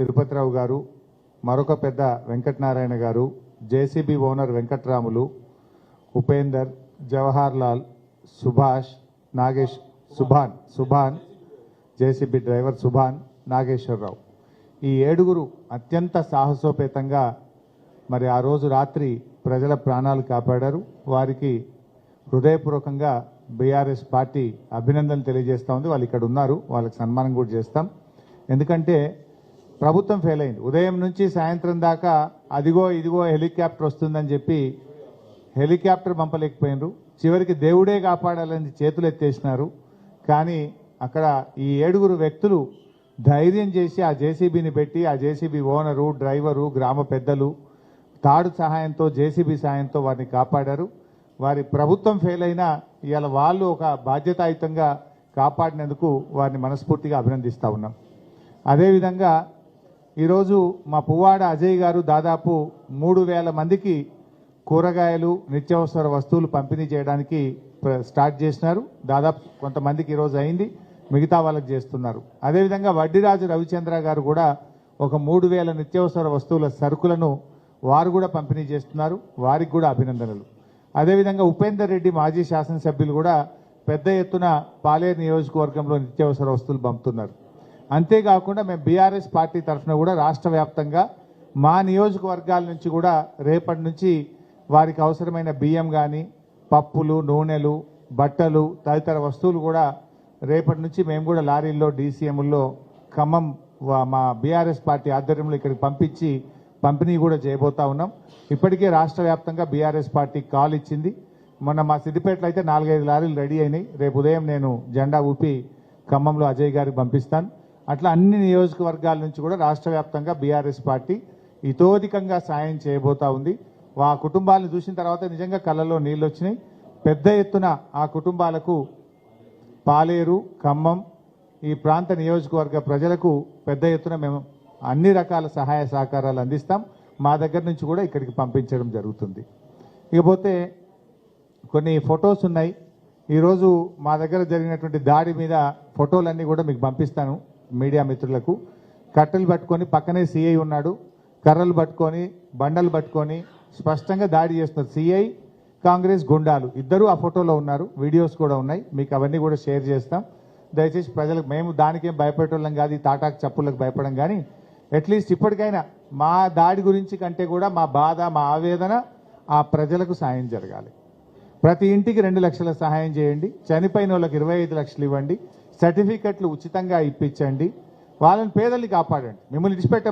తిరుపతిరావు గారు మరొక పెద్ద వెంకటనారాయణ గారు JCB owner Venkatramulu Upender Jawahar Lal Subhash Nagesh Subhan Subhan JCB driver Subhan Nageswararao. ఈ ఏడుగురు అత్యంత సాహసోపేతంగా మరి ఆ రోజు రాత్రి ప్రజల ప్రాణాలు కాపాడారు. వారికి హృదయపూర్వకంగా బీఆర్ఎస్ పార్టీ అభినందనలు తెలియజేస్తూ ఉంది. వాళ్ళు ఇక్కడ ఉన్నారు. వాళ్ళకి సన్మానం కూడా చేస్తాం. ఎందుకంటే ప్రభుత్వం ఫెయిల్ అయింది. ఉదయం నుంచి సాయంత్రం దాకా అదిగో ఇదిగో హెలికాప్టర్ వస్తుందని చెప్పి హెలికాప్టర్ పంపలేకపోయినరు. చివరికి దేవుడే కాపాడాలని చేతులు ఎత్తేసినారు. కానీ అక్కడ ఈ ఏడుగురు వ్యక్తులు ధైర్యం చేసి ఆ జేసీబీని పెట్టి ఆ జేసీబీ ఓనరు డ్రైవరు గ్రామ పెద్దలు తాడు సహాయంతో జేసీబీ సహాయంతో వారిని కాపాడారు. వారి ప్రభుత్వం ఫెయిల్ అయినా ఇవాళ వాళ్ళు ఒక బాధ్యతాయుతంగా కాపాడినందుకు వారిని మనస్ఫూర్తిగా అభినందిస్తూ ఉన్నాం. అదేవిధంగా ఈరోజు మా పువ్వాడ అజయ్ గారు దాదాపు మూడు వేల మందికి కూరగాయలు నిత్యావసర వస్తువులు పంపిణీ చేయడానికి ప్ర- స్టార్ట్ చేసినారు. దాదాపు కొంతమందికి ఈరోజు అయింది. మిగతా వాళ్ళకి చేస్తున్నారు. అదేవిధంగా వడ్డీరాజు రవిచంద్ర గారు కూడా ఒక మూడు వేల నిత్యావసర వస్తువుల సరుకులను వారు కూడా పంపిణీ చేస్తున్నారు. వారికి కూడా అభినందనలు. అదేవిధంగా ఉపేందర్ రెడ్డి మాజీ శాసనసభ్యులు కూడా పెద్ద ఎత్తున పాలేరు నియోజకవర్గంలో నిత్యావసర వస్తువులు పంపుతున్నారు. అంతేకాకుండా మేము బీఆర్ఎస్ పార్టీ తరఫున కూడా రాష్ట్ర వ్యాప్తంగా మా నియోజకవర్గాల నుంచి కూడా రేపటి నుంచి వారికి అవసరమైన బియ్యం కానీ పప్పులు నూనెలు బట్టలు తదితర వస్తువులు కూడా రేపటి నుంచి మేము కూడా లారీల్లో డీసీఎంల్లో ఖమ్మం మా బీఆర్ఎస్ పార్టీ ఆధ్వర్యంలో ఇక్కడికి పంపించి పంపిణీ కూడా చేయబోతా ఉన్నాం. ఇప్పటికే రాష్ట్ర వ్యాప్తంగా బీఆర్ఎస్ పార్టీ కాల్ ఇచ్చింది. మొన్న మా సిద్దిపేటలో అయితే నాలుగైదు లారీలు రెడీ అయినాయి. రేపు ఉదయం నేను జెండా ఊపి ఖమ్మంలో అజయ్ గారికి పంపిస్తాను. అట్లా అన్ని నియోజకవర్గాల నుంచి కూడా రాష్ట్ర వ్యాప్తంగా బీఆర్ఎస్ పార్టీ ఇతోధికంగా సాయం చేయబోతా ఉంది. ఆ కుటుంబాలను చూసిన తర్వాత నిజంగా కళ్ళలో నీళ్ళు వచ్చినాయి పెద్ద ఎత్తున ఆ కుటుంబాలకు పాలేరు ఖమ్మం ఈ ప్రాంత నియోజకవర్గ ప్రజలకు పెద్ద ఎత్తున మేము అన్ని రకాల సహాయ సహకారాలు అందిస్తాం. మా దగ్గర నుంచి కూడా ఇక్కడికి పంపించడం జరుగుతుంది. ఇకపోతే కొన్ని ఫొటోస్ ఉన్నాయి. ఈరోజు మా దగ్గర జరిగినటువంటి దాడి మీద ఫోటోలన్నీ కూడా మీకు పంపిస్తాను. మీడియా మిత్రులకు కట్టెలు పట్టుకొని పక్కనే సిఐ ఉన్నాడు కర్రలు పట్టుకొని బండలు పట్టుకొని స్పష్టంగా దాడి చేస్తున్నారు. సిఐ కాంగ్రెస్ గుండాలు. ఇద్దరు ఆ ఫోటోలో ఉన్నారు వీడియోస్ కూడా ఉన్నాయి. మీకు అవన్నీ కూడా షేర్ చేస్తాం. దయచేసి ప్రజలకు మేము దానికేం భయపెట్టడం కాదు ఈ తాటాకు చప్పులకు భయపడడం కానీ అట్లీస్ట్ ఇప్పటికైనా మా దాడి గురించి కంటే కూడా మా బాధ మా ఆవేదన ఆ ప్రజలకు సాయం జరగాలి. ప్రతి ఇంటికి రెండు లక్షల సహాయం చేయండి. చనిపోయిన వాళ్ళకి ఇరవై ఐదు లక్షలు ఇవ్వండి. సర్టిఫికెట్లు ఉచితంగా ఇప్పించండి. వాళ్ళని పేదల్ని కాపాడండి. మిమ్మల్ని విడిచిపెట్టే